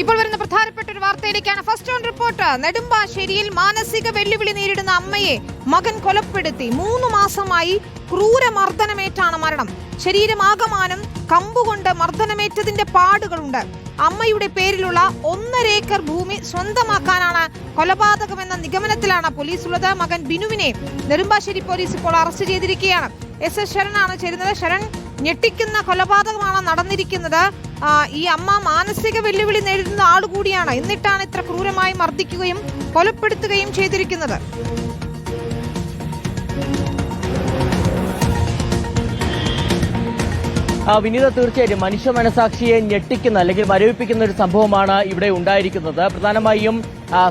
ഇപ്പോൾ വരുന്ന പ്രധാനപ്പെട്ട ഒരു വാർത്തയിലേക്കാണ്. First on report. നെടുമ്പാശ്ശേരിയിൽ മാനസിക വെല്ലുവിളി നേരിടുന്ന അമ്മയെ മകൻ കൊലപ്പെടുത്തി. മൂന്ന് മാസമായി ക്രൂരമർദ്ദനമേറ്റാണ് മരണം. ശരീരമാകമാനം കമ്പുകൊണ്ട് മർദ്ദനമേറ്റതിന്റെ പാടുകളുണ്ട്. അമ്മയുടെ പേരിലുള്ള ഒന്നര ഏക്കർ ഭൂമി സ്വന്തമാക്കാനാണ് കൊലപാതകമെന്ന നിഗമനത്തിലാണ് പോലീസ് ഉള്ളത് മകൻ ബിനുവിനെ നെടുമ്പാശ്ശേരി പോലീസ് ഇപ്പോൾ അറസ്റ്റ് ചെയ്തിരിക്കുകയാണ്. എസ് എസ് ശരണാണ് ചേരുന്നത്. ശരൺ ഞെട്ടിക്കുന്ന കൊലപാതകമാണ് നടന്നിരിക്കുന്നത്. ഈ അമ്മ മാനസിക വെല്ലുവിളി നേരിടുന്ന ആളുകൂടിയാണ് എന്നിട്ടാണ് ഇത്ര ക്രൂരമായി മർദ്ദിക്കുകയും കൊലപ്പെടുത്തുകയും ചെയ്തിരിക്കുന്നത്. വിനീത തീർച്ചയായിട്ടും മനുഷ്യ മനസാക്ഷിയെ ഞെട്ടിക്കുന്ന അല്ലെങ്കിൽ മരവിപ്പിക്കുന്ന ഒരു സംഭവമാണ് ഇവിടെ ഉണ്ടായിരിക്കുന്നത്. പ്രധാനമായും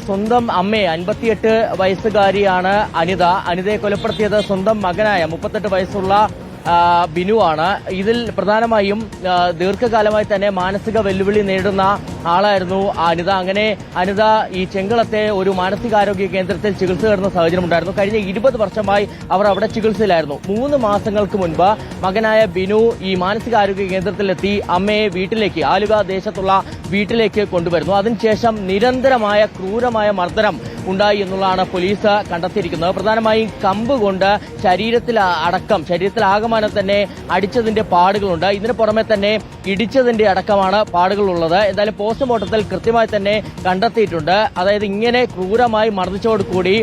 സ്വന്തം അമ്മയെ അൻപത്തിയെട്ട് വയസ്സുകാരിയാണ് അനിത. അനിതയെ കൊലപ്പെടുത്തിയത് സ്വന്തം മകനായ മുപ്പത്തെട്ട് വയസ്സുള്ള ആ, ബിനു ആണ് ഇതിൽ പ്രധാനമായും ദീർഘകാലമായി തന്നെ മാനസിക വെല്ലുവിളി നേരിടുന്ന ആളായിരുന്നു അനിത. അങ്ങനെ അനിത ഈ ചെങ്കളത്തെ ഒരു മാനസികാരോഗ്യ കേന്ദ്രത്തിൽ ചികിത്സ തേടുന്ന സാഹചര്യം ഉണ്ടായിരുന്നു. കഴിഞ്ഞ ഇരുപത് വർഷമായി അവർ അവിടെ ചികിത്സയിലായിരുന്നു. മൂന്ന് മാസങ്ങൾക്ക് മുൻപ് മകനായ ബിനു ഈ മാനസികാരോഗ്യ കേന്ദ്രത്തിലെത്തി അമ്മയെ വീട്ടിലേക്ക് ആലുവ ദേശത്തുള്ള വീട്ടിലേക്ക് കൊണ്ടുവരുന്നു. അതിനുശേഷം നിരന്തരമായ ക്രൂരമായ മർദ്ദനം ഉണ്ടായി എന്നുള്ളതാണ് പോലീസ് കണ്ടെത്തിയിരിക്കുന്നത്. പ്രധാനമായും കമ്പ് കൊണ്ട് ശരീരത്തിൽ അടക്കം ശരീരത്തിൽ ആകമാനം തന്നെ അടിച്ചതിന്റെ പാടുകളുണ്ട്. ഇതിന് പുറമെ തന്നെ ഇടിച്ചതിന്റെ അടക്കമാണ് പാടുകളുള്ളത്. എന്തായാലും പോസ്റ്റ്മോർട്ടത്തിൽ കൃത്യമായി തന്നെ കണ്ടെത്തിയിട്ടുണ്ട്. അതായത് ഇങ്ങനെ ക്രൂരമായി മർദ്ദിച്ചോടുകൂടി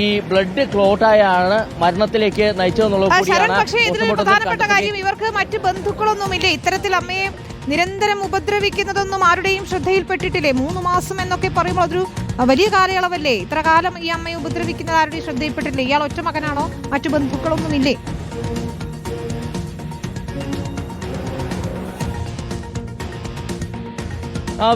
ഈ ബ്ലഡ് ക്ലോട്ടായാണ് മരണത്തിലേക്ക് നയിച്ചതെന്നുള്ളത് കൂടിയാണ് പക്ഷേ ഇതിൽ പോസ്റ്റ്മോർട്ടത്തിൽ പ്രധാനപ്പെട്ട കാര്യം ഇവർക്ക് മറ്റ് ബന്ധുക്കളൊന്നുമില്ല. ഇത്തരത്തിൽ അമ്മയെ നിരന്തരം ഉപദ്രവിക്കുന്നതൊന്നും ആരുടെയും ശ്രദ്ധയിൽപ്പെട്ടിട്ടില്ലേ? മൂന്ന് മാസം എന്നൊക്കെ പറയുമ്പോൾ അതൊരു വലിയ കാലയളവല്ലേ? ഇത്ര കാലം ഈ അമ്മയെ ഉപദ്രവിക്കുന്നത് ആരുടെയും ശ്രദ്ധയിൽപ്പെട്ടില്ലേ ഇയാൾ ഒറ്റ മകനാണോ മറ്റു ബന്ധുക്കളൊന്നുമില്ലേ?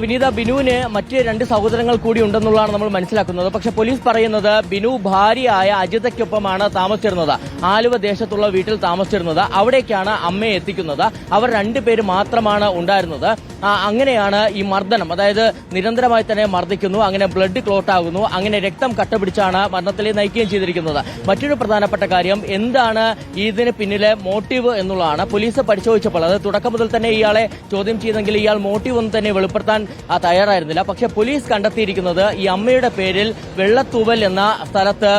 വിനീത ബിനുവിന് മറ്റ് രണ്ട് സഹോദരങ്ങൾ കൂടി ഉണ്ടെന്നുള്ളതാണ് നമ്മൾ മനസ്സിലാക്കുന്നത്. പക്ഷെ പോലീസ് പറയുന്നത് ബിനു ഭാര്യയായ അജിതയ്ക്കൊപ്പമാണ് താമസിച്ചിരുന്നത്. ആലുവ ദേശത്തുള്ള വീട്ടിൽ താമസിച്ചിരുന്നത്. അവിടേക്കാണ് അമ്മയെ എത്തിക്കുന്നത്. അവർ രണ്ടുപേര് മാത്രമാണ് ഉണ്ടായിരുന്നത്. അങ്ങനെയാണ് ഈ മർദ്ദനം. അതായത് നിരന്തരമായി തന്നെ മർദ്ദിക്കുന്നു. അങ്ങനെ ബ്ലഡ് ക്ലോട്ട് ആകുന്നു. അങ്ങനെ രക്തം കട്ടപിടിച്ചാണ് മരണത്തിലെ നയിക്കുകയും ചെയ്തിരിക്കുന്നത്. മറ്റൊരു പ്രധാനപ്പെട്ട കാര്യം എന്താണ് ഇതിന് പിന്നിലെ മോട്ടീവ് എന്നുള്ളതാണ്. പോലീസ് പരിശോധിച്ചപ്പോൾ അത് തുടക്കം മുതൽ തന്നെ ഇയാളെ ചോദ്യം ചെയ്തെങ്കിൽ ഇയാൾ മോട്ടീവ് ഒന്നും തന്നെ വെളിപ്പെടുത്താൻ ആ, തയ്യാറായിരുന്നില്ല. പക്ഷെ പോലീസ് കണ്ടെത്തിയിരിക്കുന്നത് ഈ അമ്മയുടെ പേരിൽ വെള്ളത്തൂവൽ എന്ന സ്ഥലത്ത്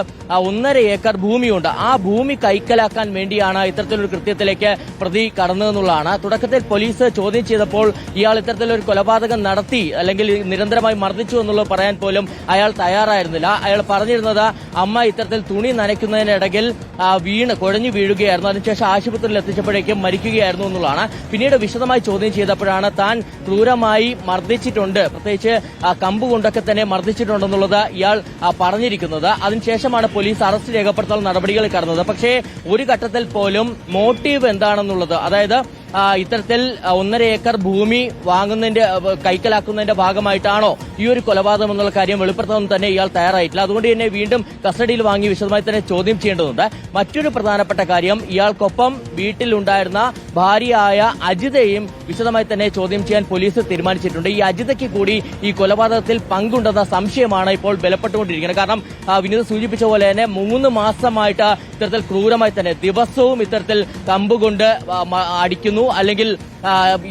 ഒന്നര ഏക്കർ ഭൂമിയുണ്ട്. ആ ഭൂമി കൈക്കലാക്കാൻ വേണ്ടിയാണ് ഇത്തരത്തിലൊരു കൃത്യത്തിലേക്ക് പ്രതി കടന്നതെന്നുള്ളതാണ് തുടക്കത്തിൽ പോലീസ് ചോദ്യം ചെയ്തപ്പോൾ ഇയാൾ ഇത്തരത്തിലൊരു കൊലപാതകം നടത്തി അല്ലെങ്കിൽ നിരന്തരമായി മർദ്ദിച്ചു എന്നുള്ളത് പറയാൻ പോലും അയാൾ തയ്യാറായിരുന്നില്ല. അയാൾ പറഞ്ഞിരുന്നത് അമ്മ ഇത്തരത്തിൽ തുണി നനയ്ക്കുന്നതിനിടയിൽ വീണ് കുഴഞ്ഞു വീഴുകയായിരുന്നു. അതിനുശേഷം ആശുപത്രിയിൽ എത്തിച്ചപ്പോഴേക്കും മരിക്കുകയായിരുന്നു എന്നുള്ളതാണ്. പിന്നീട് വിശദമായി ചോദ്യം ചെയ്തപ്പോഴാണ് താൻ ക്രൂരമായി മർദ്ദിച്ചിട്ടുണ്ട്. പ്രത്യേകിച്ച് കമ്പ് കൊണ്ടൊക്കെ തന്നെ മർദ്ദിച്ചിട്ടുണ്ടെന്നുള്ളത് ഇയാൾ പറഞ്ഞിരിക്കുന്നത്. അതിനുശേഷമാണ് പോലീസ് അറസ്റ്റ് രേഖപ്പെടുത്തൽ നടപടികൾ കടന്നത്. പക്ഷേ ഒരു ഘട്ടത്തിൽ പോലും മോട്ടീവ് എന്താണെന്നുള്ളത് അതായത് ഇത്തരത്തിൽ ഒന്നര ഏക്കർ ഭൂമി വാങ്ങുന്നതിന്റെ കൈക്കലാക്കുന്നതിന്റെ ഭാഗമായിട്ടാണോ ഈ ഒരു കൊലപാതകം എന്നുള്ള കാര്യം വെളിപ്പെടുത്താൻ തന്നെ ഇയാൾ തയ്യാറായിട്ടില്ല. അതുകൊണ്ട് തന്നെ വീണ്ടും കസ്റ്റഡിയിൽ വാങ്ങി വിശദമായി തന്നെ ചോദ്യം ചെയ്യേണ്ടതുണ്ട്. മറ്റൊരു പ്രധാനപ്പെട്ട കാര്യം ഇയാൾക്കൊപ്പം വീട്ടിലുണ്ടായിരുന്ന ഭാര്യയായ അജിതയും വിശദമായി തന്നെ ചോദ്യം ചെയ്യാൻ പോലീസ് തീരുമാനിച്ചിട്ടുണ്ട്. ഈ അജിതയ്ക്ക് കൂടി ഈ കൊലപാതകത്തിൽ പങ്കുണ്ടെന്ന സംശയമാണ് ഇപ്പോൾ ബലപ്പെട്ടുകൊണ്ടിരിക്കുന്നത്. കാരണം വിനീത് സൂചിപ്പിച്ച പോലെ തന്നെ മൂന്ന് മാസമായിട്ട് ഇത്തരത്തിൽ ക്രൂരമായി തന്നെ ദിവസവും ഇത്തരത്തിൽ കമ്പുകൊണ്ട് ആ, അല്ലെങ്കിൽ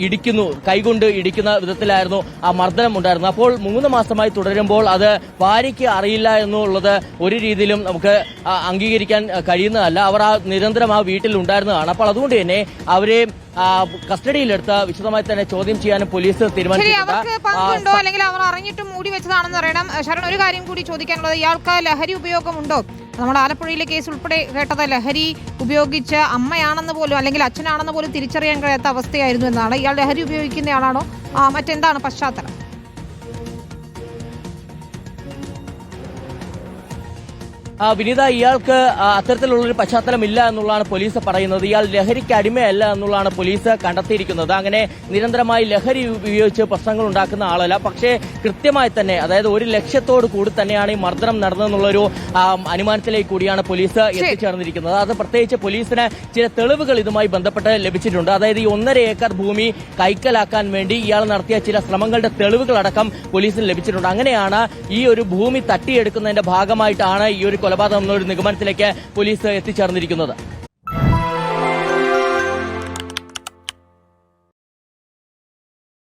ഇടിക്കുന്നു കൈകൊണ്ട് ഇടിക്കുന്ന വിധത്തിലായിരുന്നു ആ മർദ്ദനം ഉണ്ടായിരുന്നത് അപ്പോൾ മൂന്ന് മാസമായി തുടരുമ്പോൾ അത് ഭാര്യയ്ക്ക് അറിയില്ല എന്നുള്ളത് ഒരു രീതിയിലും നമുക്ക് അംഗീകരിക്കാൻ കഴിയുന്നതല്ല. അവർ ആ നിരന്തരം ആ വീട്ടിൽ ഉണ്ടായിരുന്നതാണ്. അപ്പോൾ അതുകൊണ്ട് തന്നെ അവരെ കസ്റ്റഡിയിലെടുത്ത വിശദമായി തന്നെ ചോദ്യം ചെയ്യാനും പോലീസ് തീരുമാനിച്ചിട്ടുണ്ട്. അല്ലെങ്കിൽ അവർ അറിഞ്ഞിട്ടും മൂടി വെച്ചതാണെന്ന് അറിയണം. ശരൺ ഒരു കാര്യം കൂടി ചോദിക്കാനുള്ളത് ഇയാൾക്ക് ലഹരി ഉപയോഗമുണ്ടോ? നമ്മുടെ ആലപ്പുഴയിലെ കേസ് ഉൾപ്പെടെ കേട്ടത് ലഹരി ഉപയോഗിച്ച അമ്മയാണെന്ന് പോലും അല്ലെങ്കിൽ അച്ഛനാണെന്ന് പോലും തിരിച്ചറിയാൻ കഴിയാത്ത അവസ്ഥയായിരുന്നു എന്നാണ്. ഇയാൾ ലഹരി ഉപയോഗിക്കുന്നയാളാണോ? മറ്റെന്താണ് പശ്ചാത്തലം? വിനീത ഇയാൾക്ക് അത്തരത്തിലുള്ള അത്തരത്തിലുള്ളൊരു പശ്ചാത്തലമില്ല എന്നുള്ളതാണ് പോലീസ് പറയുന്നത്. ഇയാൾ ലഹരിക്ക് അടിമയല്ല എന്നുള്ളതാണ് പോലീസ് കണ്ടെത്തിയിരിക്കുന്നത്. അങ്ങനെ നിരന്തരമായി ലഹരി ഉപയോഗിച്ച് പ്രശ്നങ്ങൾ ഉണ്ടാക്കുന്ന ആളല്ല. പക്ഷേ കൃത്യമായി തന്നെ അതായത് ഒരു ലക്ഷ്യത്തോട് കൂടി തന്നെയാണ് ഈ മർദ്ദനം നടന്നതെന്നുള്ളൊരു അനുമാനത്തിലേക്ക് കൂടിയാണ് പോലീസ് എത്തിച്ചേർന്നിരിക്കുന്നത്. അത് പ്രത്യേകിച്ച് പോലീസിന് ചില തെളിവുകൾ ഇതുമായി ബന്ധപ്പെട്ട് ലഭിച്ചിട്ടുണ്ട്. അതായത് ഈ ഒന്നര ഏക്കർ ഭൂമി കൈക്കലാക്കാൻ വേണ്ടി ഇയാൾ നടത്തിയ ചില ശ്രമങ്ങളുടെ തെളിവുകളടക്കം പോലീസിന് ലഭിച്ചിട്ടുണ്ട്. അങ്ങനെയാണ് ഈ ഒരു ഭൂമി തട്ടിയെടുക്കുന്നതിന്റെ ഭാഗമായിട്ടാണ് ഈ ഒരു കൊലപാതകം എന്നൊരു നിഗമനത്തിലേക്ക് പോലീസ് എത്തിച്ചേർന്നിരിക്കുന്നത്.